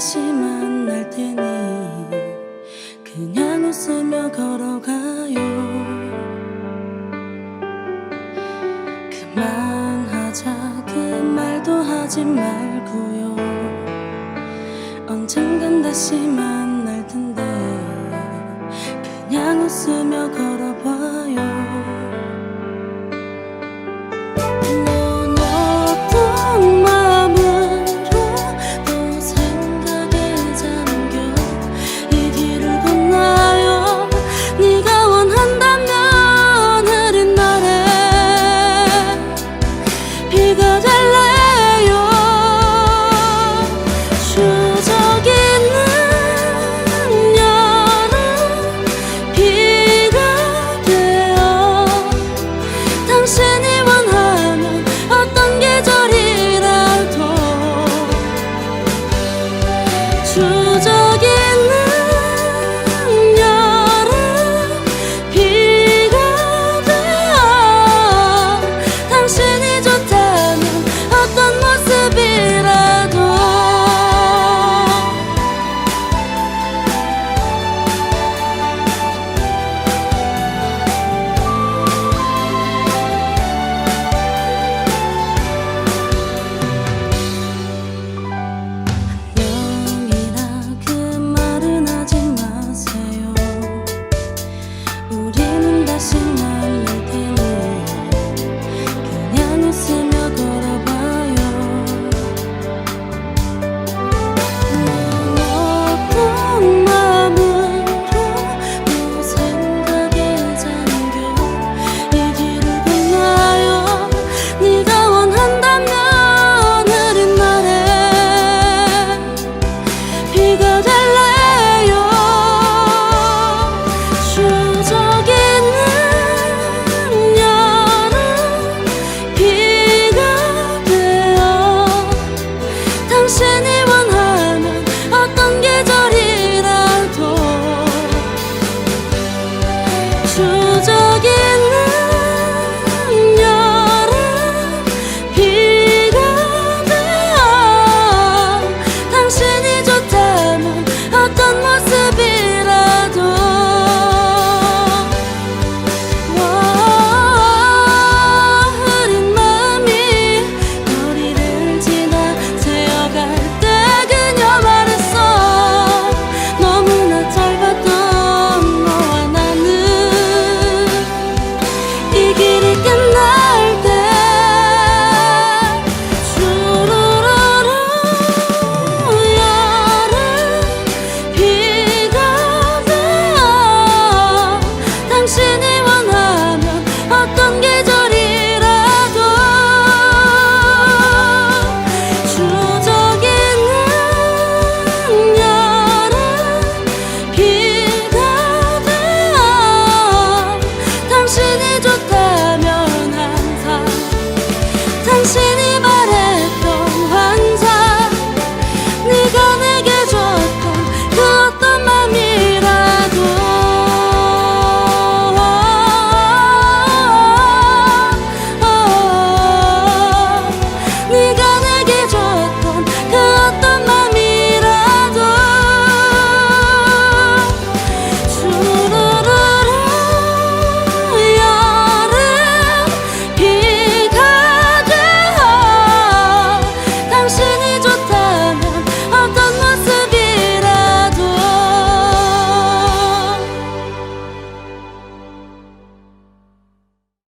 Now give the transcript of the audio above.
다시 만날 테니 그냥 웃으며 걸어가요. 그만하자. 그 말도 하지 말고요. 언젠간 다시 만날 텐데 그냥 웃으며 걸어봐요. true.